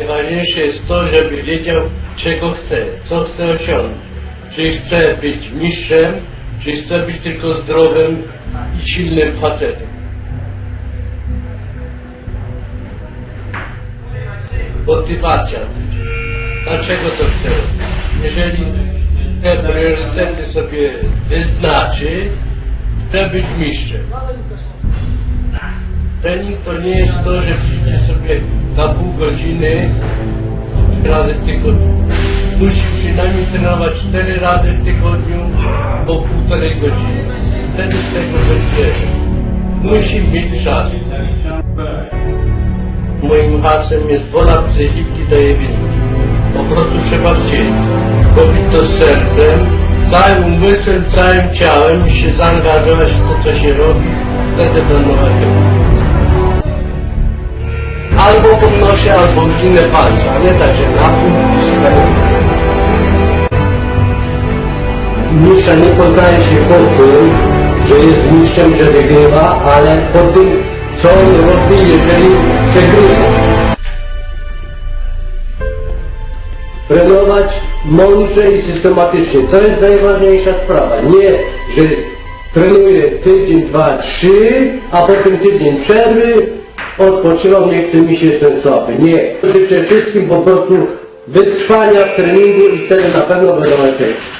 Najważniejsze jest to, żeby wiedział, czego chce, co chce osiągnąć. Czy chce być mistrzem, czy chce być tylko zdrowym i silnym facetem. Motywacja. Dlaczego to chce? Jeżeli te priorytety sobie wyznaczy, chce być mistrzem. Trening to nie jest to, że przyjdzie sobie na pół godziny trzy razy w tygodniu. Musi przynajmniej trenować cztery razy w tygodniu po półtorej godziny. Wtedy z tego będzie. Musi mieć czas. Moim hasłem jest wola psychiki daje wyniki. Po prostu trzeba chcieć. Robić to z sercem, całym umysłem, całym ciałem i się zaangażować w to, co się robi. Wtedy będą efekty. Albo podnoszę, albo ginę palce, a nie tak, że na pół wszystko. Mistrza nie poznaje się po tym, że jest mistrzem, że wygrywa, ale po tym, co on robi, jeżeli przegrywa. Trenować mądrze i systematycznie. To jest najważniejsza sprawa. Nie, że trenuję tydzień, dwa, trzy, a potem tydzień przerwy, odpoczywam, nie chce mi się, jestem słaby. Nie. Życzę wszystkim po prostu wytrwania w treningu i wtedy na pewno będą efekty.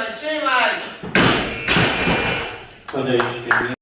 mais, cheio mais. Boa.